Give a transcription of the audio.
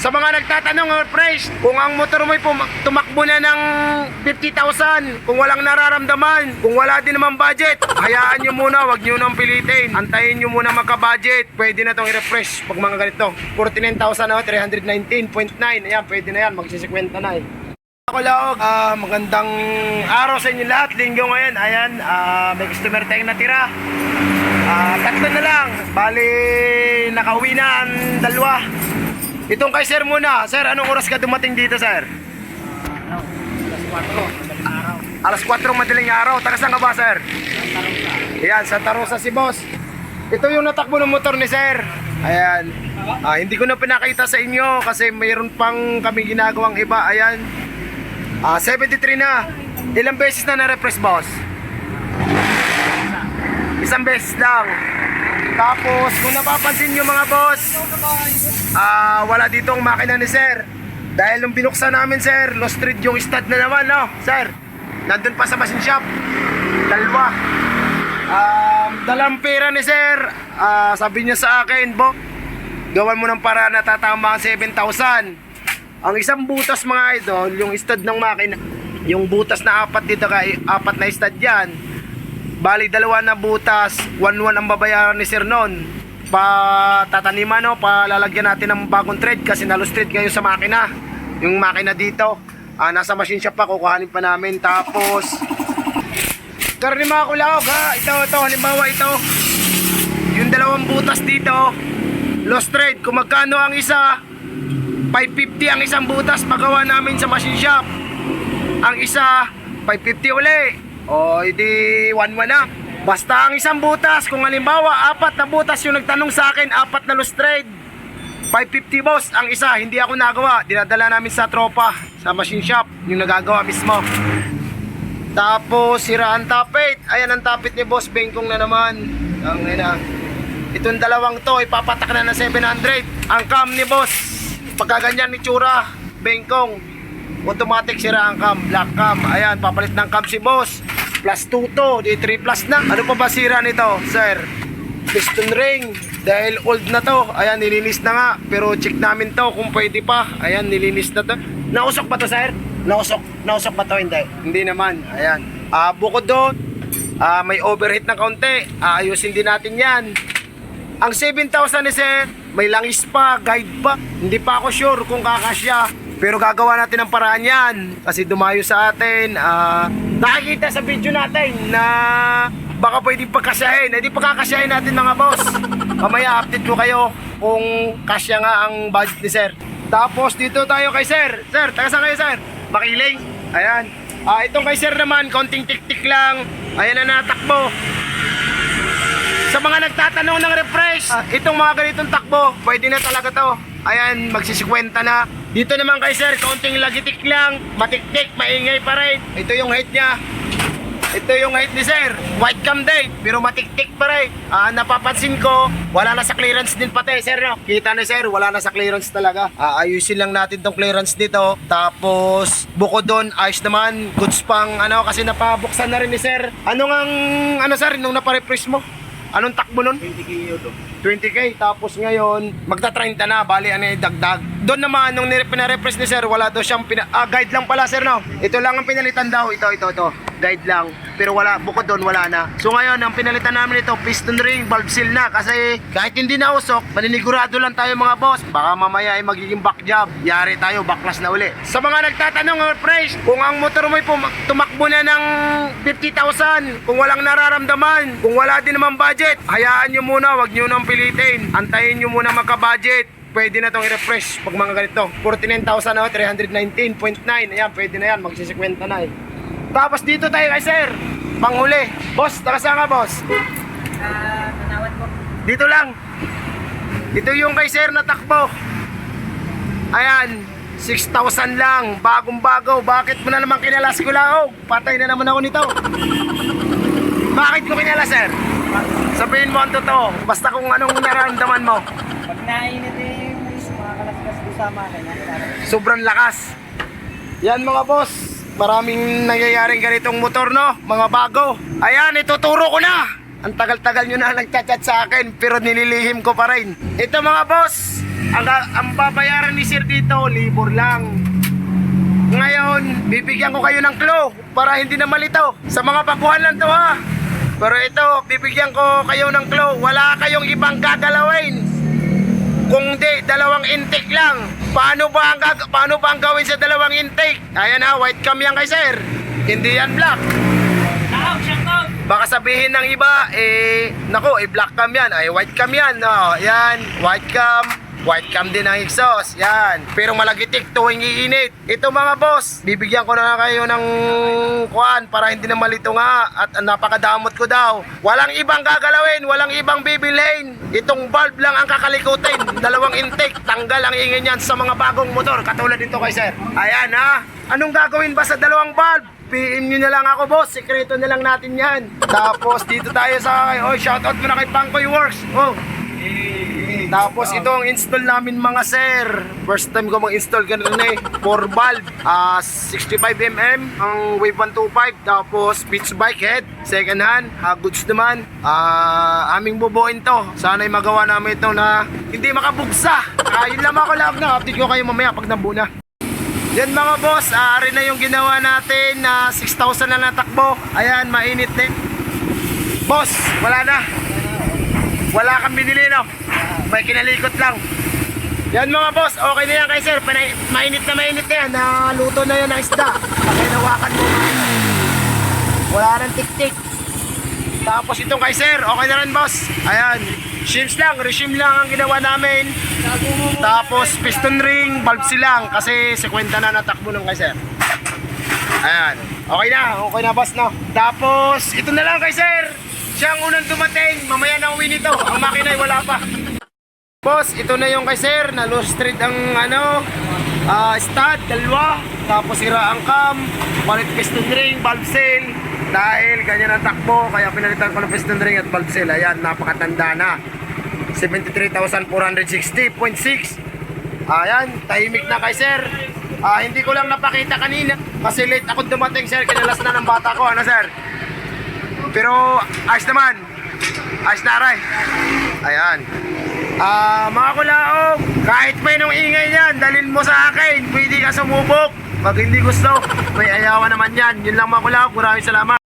Sa mga nagtatanong, oh, Fresh, kung ang motor mo tumakbo na ng 50,000, kung walang nararamdaman, kung wala din naman budget, hayaan nyo muna, wag nyo nang pilitin. Antayin nyo muna magka-budget. Pwede na tong i-refresh pag mga ganito. 49,000 na, 319.9. Ayan, pwede na yan. Magsisikwenta na eh. Ako Laog, ah, magandang araw sa inyo lahat. Linggo ngayon, ayan, ah, may customer tayong natira. Ah, tatlo na lang. Bali, nakauwi na ang dalawa. Itong kay sir muna. Sir, anong oras ka dumating dito, sir? Alas 4 madaling araw. Taga saan ka ba, sir? Ayan, Santa Rosa si boss. Ito yung natakbo ng motor ni sir. Ayan. Ah, hindi ko na pinakita sa inyo kasi mayroon pang kami ginagawang iba. Ayan. Ah, 73 na. Ilang beses na na-repress, boss? Isang beses lang. Tapos, kung napapansin nyo mga boss, ah, wala ditong makina ni sir. Dahil nung binuksan namin, sir, lost street yung stud na naman, no? Sir, nandun pa sa machine shop. Dalawa. Um, dalang pera ni sir. Ah, sabi niya sa akin, Bo, gawan mo ng para na tatama ang 7,000. Ang isang butas mga idol, yung stud ng makina, yung butas na apat dito kay apat na stud yan. Bali dalawa na butas, 1-1 ang babayaran ni sir noon. Pa tataniman no, palalagyan natin ng bagong thread kasi nalo thread ngayon sa makina. Yung makina dito, ah, nasa machine shop pa, kukuhanin pa namin. Tapos, karni mga kulawag ha, ito, ito, halimbawa ito, yung dalawang butas dito, lost thread, kung magkano ang isa, 550 ang isang butas magawa namin sa machine shop. Ang isa, 550 uli. O, edi 1-1 na. Basta ang isang butas, kung halimbawa, apat na butas yung nagtanong sa akin, apat na lost trade. 550 boss, ang isa, hindi ako nagawa. Dinadala namin sa tropa, sa machine shop, yung nagagawa mismo. Tapos, sira ang tapit. Ayan ang tapit ni Boss Bengkong na naman. Ang ina. Itong dalawang to, ipapatak na ng 700. Ang cam ni Boss, pagkaganyan ni Tsura, Bengkong, automatic sira ang cam, black cam. Ayan, papalit ng cam si Boss. Plus 2 to, di 3 plus na. Ano pa ba sira nito, sir? Piston ring. Dahil old na to. Ayan, nilinis na nga. Pero check namin to kung pwede pa. Ayan, nilinis na to. Nausok ba to, sir? Nausok. Nausok ba to? Hindi. Hindi naman. Ayan. Ah, bukod doon, ah, may overheat na kaunti. Aayusin din natin yan. Ang 7,000 ni sir, may langis pa, guide pa. Hindi pa ako sure kung kakasya. Pero gagawa natin ng paraan yan. Kasi dumayo sa atin. ah, nakikita sa video natin na baka pwedeng pagkasyahin. Eh di pagkakasyahin natin mga boss. Mamaya update ko kayo kung kasya nga ang budget ni sir. Tapos dito tayo kay sir. Sir, taga saan kayo sir? Makiling. Ayan. Ah, itong kay sir naman, konting tik-tik lang. Ayan na natakbo. Sa mga nagtatanong ng refresh, ah, itong mga ganitong takbo, pwede na talaga to. Ayan, magsisikwenta na. Dito naman kay sir, kaunting lagitik lang, matiktik, maingay pa rin. Ito yung height niya. Ito yung height ni sir. White cam day, pero matiktik pa rin. Ah, napapansin ko, wala na sa clearance din pati, sir. No? Kita ni sir, wala na sa clearance talaga. Ah, ayusin lang natin tong clearance dito. Tapos, bukod doon, ayos naman. Goods pang, ano, kasi napabuksan na rin ni sir. Ano ngang, ano sir, nung naparefresh mo? Anong takbo nun? 20k 20k, tapos ngayon, magta-30 na, bali ano dagdag. Doon naman, nung pinarepress ni sir, wala daw siyang pina... Ah, guide lang pala sir, no? Ito lang ang pinalitan daw, ito, ito, ito. Guide lang. Pero wala, bukod doon, wala na. So ngayon, ang pinalitan namin ito, piston ring, valve seal na. Kasi kahit hindi na usok, maninigurado lang tayo mga boss. Baka mamaya ay magiging back job. Yari tayo, backlash na uli. Sa mga nagtatanong, oh, fresh, kung ang motor mo tumakbo na ng 50,000, kung walang nararamdaman, kung wala din naman budget, hayaan nyo muna, wag nyo nang pilitin. Antayin nyo muna magka-budget. Pwede na tong i-refresh pag mga ganito. 49,000 na, 319.9. Ayan, pwede na yan. Magsisikwenta na eh. Tapos dito tayo kay sir. Panghuli. Boss, taga saan ka, boss? Ah, manawat po. Dito lang. Ito yung kay sir na takbo. Ayan, 6,000 lang. Bagong bago. Bakit mo na naman kinalas ko lang? Patay na naman ako nito. Bakit ko kinalas, sir? Sabihin mo ang totoo. Basta kung anong nararamdaman mo. Pag nainit eh, is, mga kalaskas doon sa makina. Sobrang lakas. Yan mga boss. Maraming nangyayaring ganitong motor, no? Mga bago. Ayan, ituturo ko na. Ang tagal-tagal nyo na nagchat-chat sa akin, pero nililihim ko pa rin. Ito mga boss, Ang, ang babayaran ni sir dito, libor lang. Ngayon, bibigyan ko kayo ng clue para hindi na malito. Sa mga baguhan lang to ha. Pero ito, bibigyan ko kayo ng clue. Wala kayong ibang gagalawin. Kung di, dalawang intake lang. Paano ba ang, gag- paano ba ang gawin sa dalawang intake? Ayan ha, white cam yan kay sir. Hindi yan black. Baka sabihin ng iba, eh, nako, eh, black cam yan, ay white cam yan, no, yan, white cam, white cam din ang exhaust, yan. Pero malagitik tuwing iinit. Ito mga boss, bibigyan ko na kayo ng kuan para hindi na malito nga at napakadamot ko daw. Walang ibang gagalawin, walang ibang bibilhin. Itong valve lang ang kakalikutin. Dalawang intake, tanggal ang ingin yan sa mga bagong motor, katulad dito kay sir. Ayan ha, anong gagawin ba sa dalawang valve? PM nyo na lang ako boss, sekreto na lang natin yan. Tapos dito tayo sa, oh shoutout mo na kay Pangkoy Works. Oh. Tapos ito ang install namin mga sir. First time ko mag-install ganun eh. 4 valve, ah 65mm, ang Wave 125. Tapos pitch bike head, second hand, ah, goods naman. Ah, aming bubuin to. Sana'y magawa namin ito na hindi makabugsa. Ah, yun lang ako lang na. Update ko kayo mamaya pag nabuo na. Yan mga boss, aari na yung ginawa natin na 6,000 na natakbo. Ayan, mainit din. Boss, wala na. Wala kang binili no. May kinalikot lang. Yan mga boss, okay na yan kay sir. Panay, mainit na mainit na yan. Naluto na yan ng isda. Pakinawakan mo. Wala nang tik-tik. Tapos itong kay sir, okay na rin boss. Ayan, shims lang, resume lang ang ginawa namin. Tapos piston ring, valve silang kasi 50 na natakbo nung kay sir. Ayan. Okay na, okay na boss no. Tapos ito na lang kay sir. Siya ang unang dumating, mamaya na uwi nito. Ang makina ay wala pa. Boss, ito na yung kay sir, na low street ang ano, ah stud, dalawa, tapos sira ang cam, palit piston ring, valve seal, dahil ganyan ang takbo, kaya pinalitan ko ng piston ring at valve seal, ayan, napakatanda na. 73,460.6 Ayan, tahimik na kay sir. Ah, hindi ko lang napakita kanina kasi late ako dumating sir, kinalas na ng bata ko, ano sir? Pero ayos naman. Ayos na aray. Ayan. Ah, mga kulaog, kahit may nung ingay yan, dalhin mo sa akin. Pwede ka sumubok. Pag hindi gusto, may ayawan naman yan. Yun lang mga kulaog. Maraming salamat.